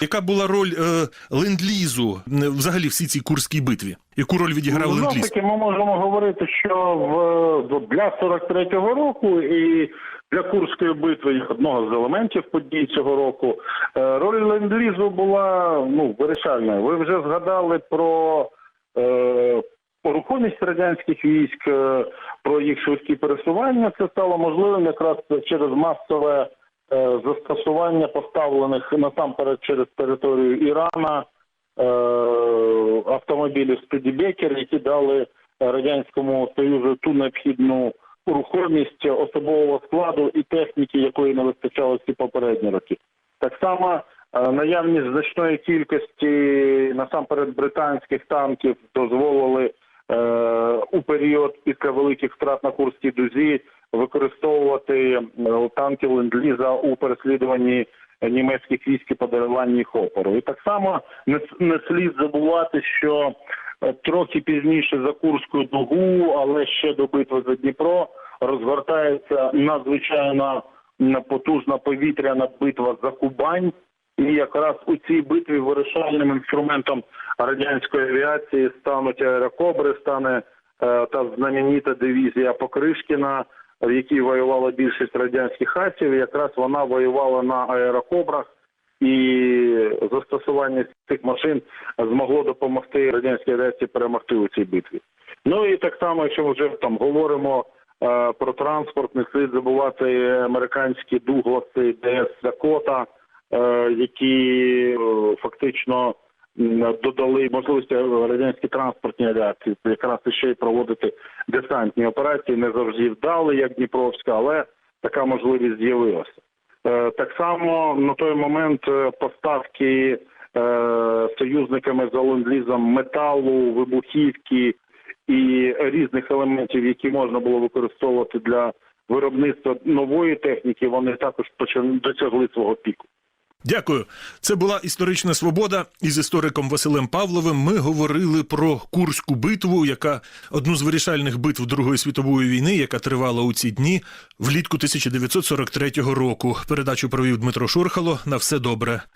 Яка була роль е, ленд-лізу взагалі в всій цій курській битві? Яку роль відіграв Ну, ленд-ліз? таки ми можемо говорити, що в для 43-го року і для Курської битви як одного з елементів подій цього року е, роль ленд-лізу була ну вирішальною. Ви вже згадали про е, рухомість радянських військ, е, про їх швидкі пересування. Це стало можливим якраз через масове застосування поставлених насамперед через територію Ірана е, автомобілів Стедібекер, які дали радянському союзу ту необхідну рухомість особового складу і техніки, якої не вистачало всі попередні роки. Так само е, наявність значної кількості насамперед британських танків дозволили е, у період після великих втрат на Курській дузі використовувати танки ленд-ліза у переслідуванні німецьких військ і подоланні їх опору. І так само не, не слід забувати, що е, трохи пізніше за Курську дугу, але ще до битви за Дніпро, розгортається надзвичайно потужна повітряна битва за Кубань. І якраз у цій битві вирішальним інструментом радянської авіації стануть аерокобри, стане та знаменита дивізія Покришкіна, в якій воювала більшість радянських асів. Якраз вона воювала на аерокобрах, і застосування цих машин змогло допомогти радянській авіації перемогти у цій битві. Ну і так само, якщо ми вже там говоримо е, про транспорт, не слід забувати американські дугласи ДС Дакота, е, які е, фактично додали можливості радянській транспортній авіації якраз ще й проводити десантні операції. Не завжди вдали, як Дніпровська, але така можливість з'явилася. Е, Так само на той момент е, поставки е, союзниками за ленд-лізом металу, вибухівки і різних елементів, які можна було використовувати для виробництва нової техніки, вони також досягли свого піку. Дякую. Це була історична свобода. Із істориком Василем Павловим ми говорили про Курську битву, яка одну з вирішальних битв Другої світової війни, яка тривала у ці дні влітку 1943 року. Передачу провів Дмитро Шурхало. На все добре.